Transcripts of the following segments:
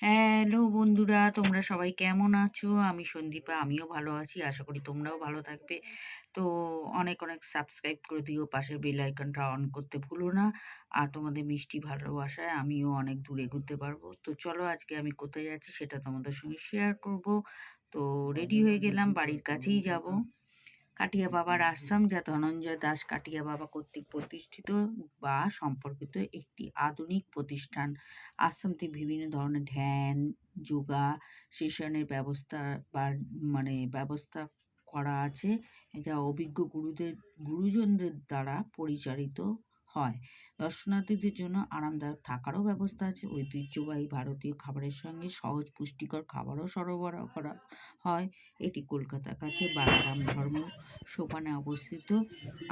Hello বন্ধুরা, তোমরা সবাই কেমন আছো? আমি সন্দীপা, আমিও ভালো আছি, আশা করি তোমরাও ভালো থাকবে। তো অনেক অনেক সাবস্ক্রাইব করে দিও, পাশের বেল আইকনটা অন করতে ভুলো না। আর তোমাদের মিষ্টি ভালোবাসায় আমিও অনেক দূরে ঘুরতে পারব। তো চলো আজকে আমি কোথায় যাচ্ছি সেটা তোমাদের সঙ্গে শেয়ার করব। তো রেডি হয়ে গেলাম, বাড়ির কাছেই যাব। কাটিয়া বাবার আশ্রম যা ধনঞ্জয় দাস কাটিয়া বাবা কর্তৃক প্রতিষ্ঠিত বা সম্পর্কিত একটি আধুনিক প্রতিষ্ঠান। আশ্রমটি বিভিন্ন ধরনের ধ্যান যোগা সেশনের ব্যবস্থা বা মানে ব্যবস্থা করা আছে যা অভিজ্ঞ গুরুদের গুরুজনদের দ্বারা পরিচালিত হয়। দর্শনার্থীদের জন্য আরামদায়ক থাকারও ব্যবস্থা আছে। ঐতিহ্যবাহী ভারতীয় খাবারের সঙ্গে সহজ পুষ্টিকর খাবারও সরবরাহ করা হয়। এটি কলকাতার কাছে বালারাম ধর্ম সোপানে অবস্থিত।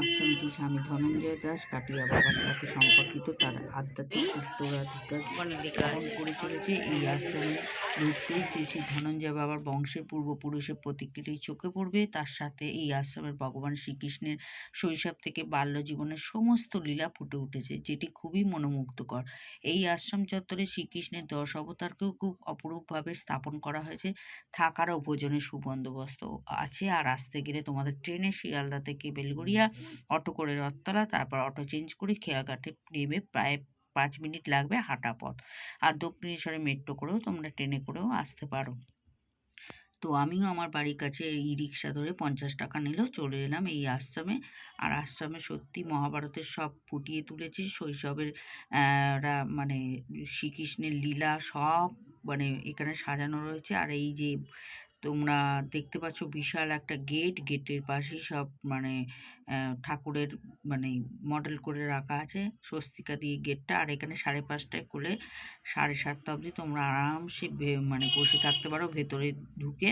আশ্রমটি স্বামী ধনঞ্জয় দাস কাটিয়া বাবার সাথে সম্পর্কিত। তার আধ্যাত্মিক উত্তরাধিকার করে চলেছে। এই আশ্রমে ঢুকতে শ্রী শ্রী ধনঞ্জয় বাবার বংশের পূর্বপুরুষের প্রতিকৃতি চোখে পড়বে। তার সাথে এই আশ্রমের ভগবান শ্রীকৃষ্ণের শৈশব থেকে বাল্য জীবনের সমস্ত লীলা ফুটে উঠেছে। যেটি খুবই মনোমুগ্ধকর। এই আশ্রম চত্বরে শ্রীকৃষ্ণের দশ অবতারকেও খুব অপরূপভাবে স্থাপন করা হয়েছে। থাকার ভোজনের সুবন্দোবস্ত আছে। আর আসতে গেলে তোমাদের ট্রেনে শিয়ালদা থেকে বেলগড়িয়া, অটো করে রথতলা, তারপর অটো চেঞ্জ করে খেয়াঘাটে নেমে প্রায় পাঁচ মিনিট লাগবে হাঁটা পথ। আর দক্ষিণেশ্বরে মেট্রো করেও তোমরা ট্রেনে করেও আসতে পারো। তো আমিও আমার বাড়ির কাছে ই রিক্সা ধরে পঞ্চাশ টাকা নিলেও চলে এলাম এই আশ্রমে। আর আশ্রমে সত্যি মহাভারতের সব ফুটিয়ে তুলেছি, শৈশবের মানে শ্রীকৃষ্ণের লীলা সব মানে এখানে সাজানো রয়েছে। আর এই যে তোমরা দেখতে পাচ্ছ বিশাল একটা গেট। গেটের পাশে সব মানে ঠাকুরের মানে মডেল করে রাখা আছে। স্বস্তিকা দিয়ে গেটটা। আর এখানে সাড়ে পাঁচটায় খুলে সাড়ে সাতটা অবধি তোমরা আরামসে মানে বসে থাকতে পারো ভেতরে ঢুকে।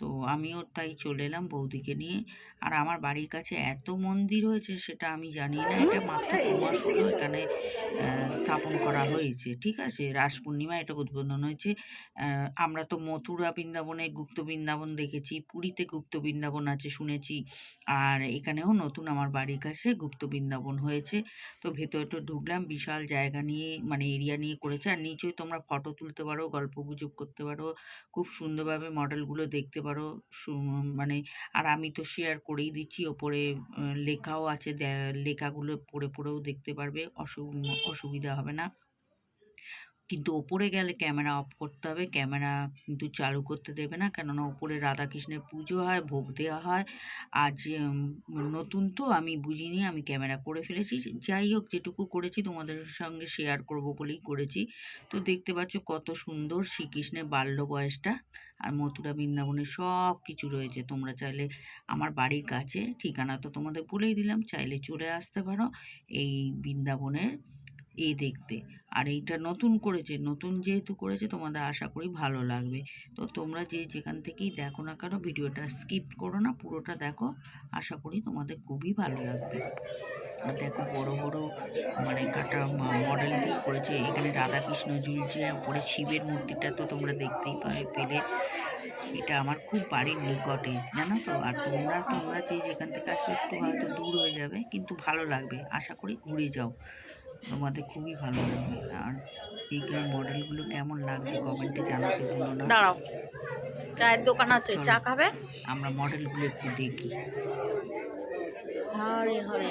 তো আমিও তাই চলে এলাম বৌদিকে নিয়ে। আর আমার বাড়ির কাছে এত মন্দির হয়েছে সেটা আমি জানি না। এটা মাত্র মাস হলো এখানে স্থাপন করা হয়েছে ঠিক আছে? রাস পূর্ণিমা এটা উদ্বোধন হয়েছে। আমরা তো মথুরা বৃন্দাবনে গুপ্ত বৃন্দাবন দেখেছি পুরীতে গুপ্ত বৃন্দাবন আছে শুনেছি। আর এখানেও নতুন আমার বাড়ির কাছে গুপ্ত বৃন্দাবন হয়েছে। তো ভেতরে তো ঢুকলাম বিশাল জায়গা নিয়ে মানে এরিয়া নিয়ে করেছে। আর নিচেও তোমরা ফটো তুলতে পারো গল্প গুজব করতে পারো। খুব সুন্দরভাবে মডেলগুলো দেখতে পারো মানে আর আমি তো শেয়ার করেই দিচ্ছি। ওপরে লেখাও আছে। লেখাগুলো পড়ে পড়েও দেখতে পারবে। অসুবিধা হবে না। কিন্তু ওপরে গেলে ক্যামেরা অফ করতে হবে। ক্যামেরা কিন্তু চালু করতে দেবে না। কেননা ওপরে রাধাকৃষ্ণের পুজো হয়, ভোগ দেওয়া হয়। আর যে নতুন তো আমি বুঝিনি, আমি ক্যামেরা করে ফেলেছি। যাই হোক, যেটুকু করেছি তোমাদের সঙ্গে শেয়ার করব বলেই করেছি। তো দেখতে পাচ্ছ কত সুন্দর শ্রীকৃষ্ণের বাল্য বয়সটা। আর মথুরা বৃন্দাবনে সব কিছু রয়েছে। তোমরা চাইলে আমার বাড়ির কাছে, ঠিকানা তো তোমাদের বলেই দিলাম। চাইলে চলে আসতে পারো এই বৃন্দাবনের এ দেখতে। আর এইটা নতুন করেছে, নতুন যেহেতু করেছে, তোমাদের আশা করি ভালো লাগবে। তো তোমরা যে যেখান থেকেই দেখো না কেন, ভিডিওটা স্কিপ করো না, পুরোটা দেখো। আশা করি তোমাদের খুবই ভালো লাগবে। আর দেখো বড় বড় মানে কাটা মডেল দিয়ে করেছে। এখানে রাধাকৃষ্ণ ঝুলছে, উপরে শিবের মূর্তিটা তো তোমরা দেখতেই পাবে, পেলে। এটা আমার খুব বাড়ির নিকটে জানো তো? আর তোমরা তোমরা যে যেখান থেকে আসবে একটু হয়তো দূর হয়ে যাবে কিন্তু ভালো লাগবে। আশা করি ঘুরে যাও। তোমাদের খুবই ভালো লাগবে। আর এই মডেলগুলো কেমন লাগছে কমেন্টে জানাতে ভুলো না। দাঁড়াও। চায়ের দোকান আছে চা খাবে? আমরা মডেলগুলো একটু দেখি। হরে হরে।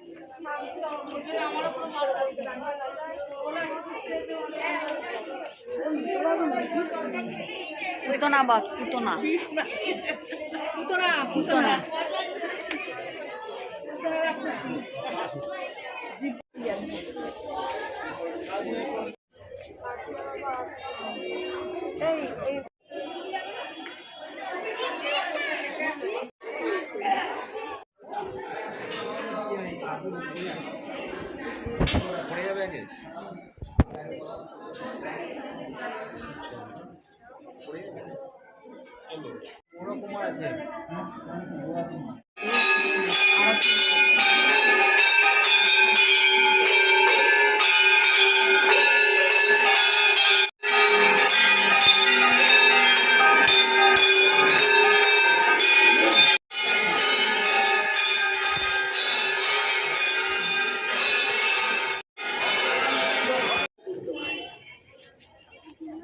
পুতনা বা পুতনা। পুতনা পুতনা। এই প্যাকেজ ওরকম আছে।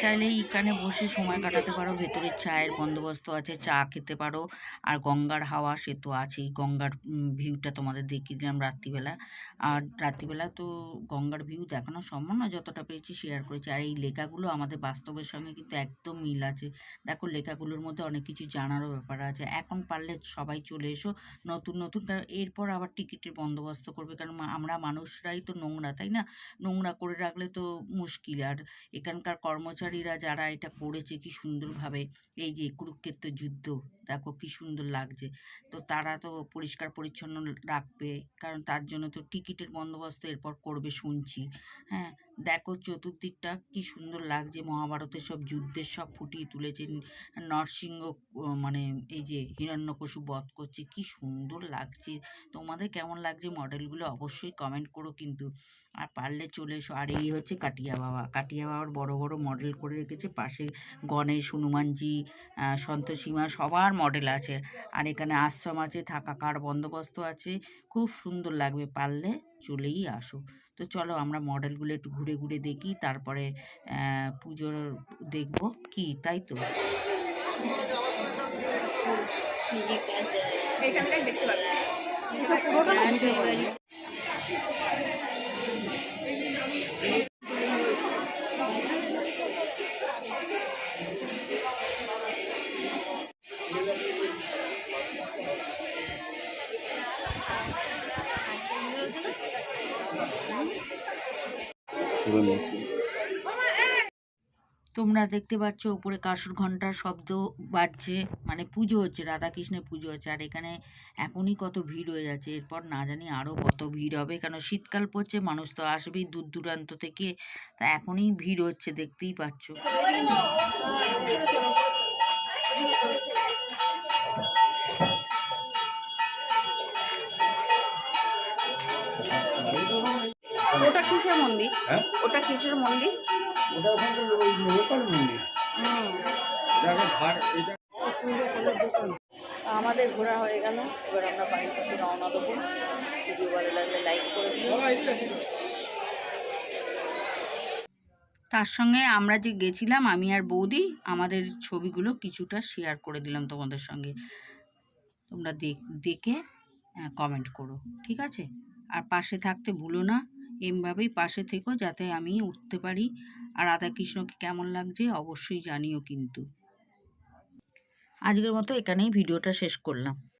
চাইলে এখানে বসে সময় কাটাতে পারো। ভেতরে চায়ের বন্দোবস্ত আছে, চা খেতে পারো। আর গঙ্গার হাওয়া সে তো আছেই। গঙ্গার ভিউটা তোমাদের দেখিয়ে দিলাম রাত্রিবেলা। আর রাত্রিবেলা তো গঙ্গার ভিউ দেখানো সম্ভব না যতটা পেরেছি শেয়ার করেছি। আর এই লেখাগুলো আমাদের বাস্তবের সঙ্গে কিন্তু একদম মিল আছে। দেখো, লেখাগুলোর মধ্যে অনেক কিছু জানারও ব্যাপার আছে। এখন পারলে সবাই চলে এসো। নতুন নতুন কারণ এরপর আবার টিকিটের বন্দোবস্ত করবে। কারণ আমরা মানুষরাই তো নোংরা, তাই না? নোংরা করে রাখলে তো মুশকিল। আর এখানকার কর্মচারীরা যারা এটা করেছে কি সুন্দরভাবে এই যে কুরুক্ষেত্র যুদ্ধ। দেখো কি সুন্দর লাগছে। তো তারা তো পরিষ্কার পরিচ্ছন্ন রাখবে। কারণ তার জন্য তো টিকিটের বন্দোবস্ত এরপর করবে শুনছি। হ্যাঁ দেখো চতুর্দিকটা কি সুন্দর লাগছে। মহাভারতের সব যুদ্ধের সব ফুটিয়ে তুলেছে। নরসিংহ মানে এই যে হিরণ্যকশু বধ করছে, কি সুন্দর লাগছে। তোমাদের কেমন লাগছে মডেলগুলো অবশ্যই কমেন্ট করো কিন্তু। আর পারলে চলে এসো। আর এই হচ্ছে কাটিয়া বাবা। কাটিয়া বাবার বড় বড় মডেল করে রেখেছে। পাশে গণেশ, হনুমানজি সন্তোষীমা সবার মডেল আছে। আর এখানে আশ্রম আছে থাকা কার বন্দোবস্ত আছে। খুব সুন্দর লাগবে পারলে চলেই আসো। তো চলো আমরা মডেলগুলো একটু ঘুরে ঘুরে দেখি তারপরে পুজোর দেখব কি তাই তো? দেখতে তোমরা দেখতে পাচ্ছ উপরে কাসুর ঘণ্টার শব্দ বাজছে মানে পুজো হচ্ছে রাধাকৃষ্ণের পুজো হচ্ছে আর এখানে এখনই কত ভিড় হয়ে যাচ্ছে এরপর না জানি আরও কত ভিড় হবে কেন শীতকাল পড়ছে মানুষ তো আসবেই দূর দূরান্ত থেকে তা এখনই ভিড় হচ্ছে দেখতেই পাচ্ছ। ওটা কিসের মন্দির? হ্যাঁ? ওটা কিসের মন্দির? ওটা ওখানকার ওই লোকাল মন্দির। আমাদের ঘোরা হয়ে গেল। এবার আমরা বাড়ি থেকে রওনা দেবো। ভিডিও ভালো লাগলে লাইক করে তার সঙ্গে আমরা যে গেছিলাম আমি আর বৌদি আমাদের ছবিগুলো কিছুটা শেয়ার করে দিলাম তোমাদের সঙ্গে। তোমরা দেখ- দেখে কমেন্ট করো ঠিক আছে? আর পাশে থাকতে ভুলো না। এমভাবেই পাশে থেকো যাতে আমি উঠতে পারি। আর রাধাকৃষ্ণকে কেমন লাগছে অবশ্যই জানিও কিন্তু। আজকের মতো এখানেই ভিডিওটা শেষ করলাম।